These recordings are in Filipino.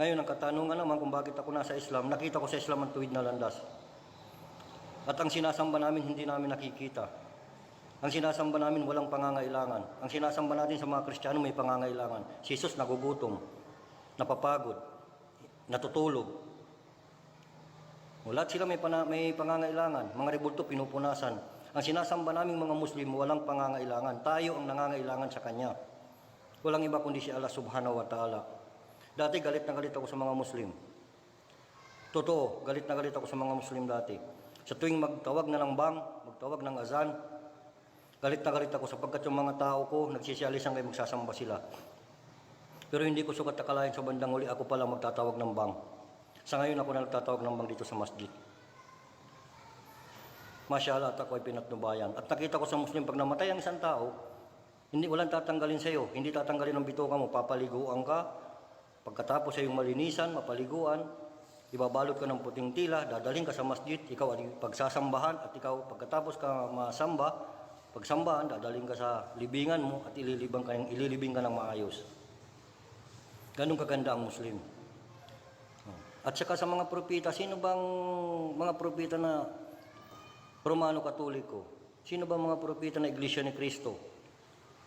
Ngayon, ang katanungan naman kung bakit ako nasa Islam, nakita ko sa Islam ang tuwid na landas. At ang sinasamba namin, hindi namin nakikita. Ang sinasamba namin, walang pangangailangan. Ang sinasamba natin sa mga Kristiyano, may pangangailangan. Si Jesus nagugutom, napapagod, natutulog. O, lahat sila may, pana, may pangangailangan. Mga rebulto, pinupunasan. Ang sinasamba naming mga Muslim, walang pangangailangan. Tayo ang nangangailangan sa Kanya. Walang iba kundi si Allah subhanahu wa ta'ala. Dati galit na galit ako sa mga Muslim. Totoo, galit na galit ako sa mga Muslim dati. Sa tuwing magtawag na ng bang, magtawag ng azan, galit na galit ako sapagkat yung mga tao ko, nagsisialisan kayo magsasamba sila. Pero hindi ko sukat akalain sa bandang uli, ako pala magtatawag ng bang. Sa ngayon ako na nagtatawag ng bang dito sa masjid. Mashallah, at ako ay pinatnubayan. At nakita ko sa Muslim, pag namatay ang isang tao, hindi walang tatanggalin sa iyo, hindi tatanggalin ang bituka mo, papaliguan ka. Pagkatapos ay yung malinisan, mapaliguan, ibabalot ka ng puting tila, dadalhin ka sa masjid, ikaw ay pagsasambahan at ikaw pagkatapos ka masamba, pagsambahan, dadalhin ka sa libingan mo at ililibang ka, ililibing ka ng maayos. Ganun kaganda ang Muslim. At saka sa mga propita, sino bang mga propita na Romano Katoliko? Sino bang mga propita na Iglesia ni Cristo?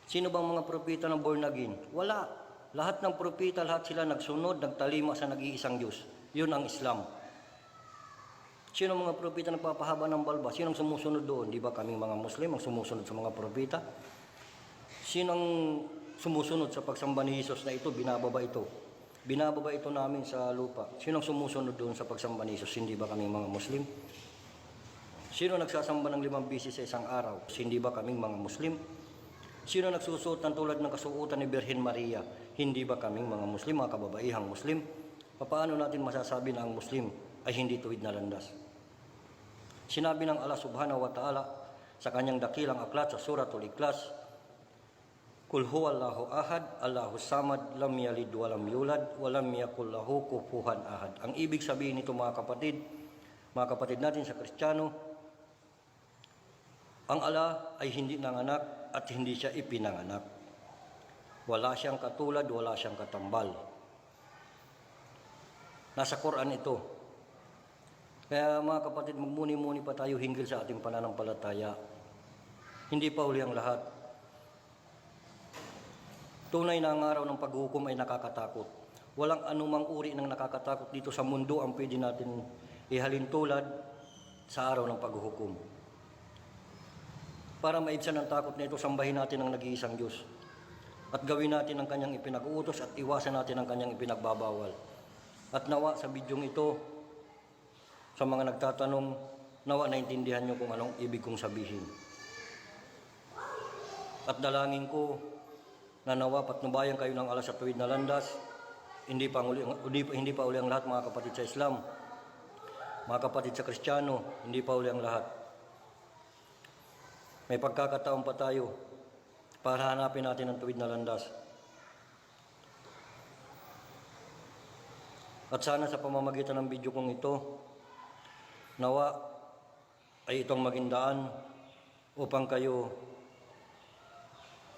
Sino bang mga propita ng born again? Wala. Lahat ng propita, lahat sila nagsunod, nagtalima sa nag-iisang Diyos. Yun ang Islam. Sino mga propita nagpapahaba ng balba? Sino ang sumusunod doon? Di ba kaming mga Muslim ang sumusunod sa mga propita? Sino ang sumusunod sa pagsamba ni Jesus na ito? Binababa ito. Binababa ito namin sa lupa. Sino ang sumusunod doon sa pagsamba ni Jesus? Hindi ba kaming mga Muslim? Sino nagsasamba ng limang bisis sa isang araw? Hindi ba kaming mga Muslim? Sino nagsusuot ng tulad ng kasuotan ni Birhen Maria? Hindi ba kaming mga Muslim, mga kababaihang Muslim? Paano natin masasabi na ang Muslim ay hindi tuwid na landas? Sinabi ng Allah subhanahu wa ta'ala sa kanyang dakilang aklat sa suratul Ikhlas, Kul huwallahu ahad, Allahu samad, lam yalid walam yulad, walam yakul lahu kufuwan ahad. Ang ibig sabihin nito mga kapatid, mga kapatid natin sa Kristiyano, ang Allah ay hindi nanganak at hindi siya ipinanganak. Wala siyang katulad, wala siyang katambal. Nasa Quran ito. Kaya mga kapatid, magmuni-muni pa tayo hinggil sa ating pananampalataya. Hindi pa uli ang lahat. Tunay na ang araw ng paghukom ay nakakatakot. Walang anumang uri ng nakakatakot dito sa mundo ang pwede natin ihalin tulad sa araw ng paghukom. Para maibsan ang takot na ito, sambahin natin ang nag-iisang Diyos. At gawin natin ang kanyang ipinag-uutos at iwasan natin ang kanyang ipinagbabawal. At nawa sa bidyong ito, sa mga nagtatanong, nawa naintindihan nyo kung anong ibig kong sabihin. At dalangin ko na nawa patnubayan kayo ng alas sa tuwid na landas, hindi pa, uli, hindi, hindi pa uli ang lahat mga kapatid sa Islam, mga kapatid sa Kristiyano, hindi pa uli ang lahat. May pagkakataon pa tayo para hanapin natin ang tuwid na landas. At sana sa pamamagitan ng video kong ito, nawa ay itong maging daan upang kayo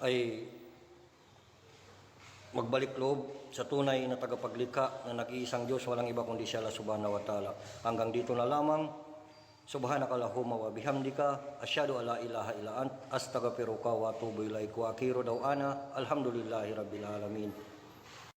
ay magbalik loob sa tunay na tagapaglikha na nag-iisang Diyos, walang iba kundi siya Allah subhanahu wa ta'ala. Hanggang dito na lamang, subhanakallahumma wa bihamdika, asyhadu alla ilaha illa ant, astaghfiruka wa atubu ilaik wa akhiru dawana, alhamdulillahi rabbil alamin.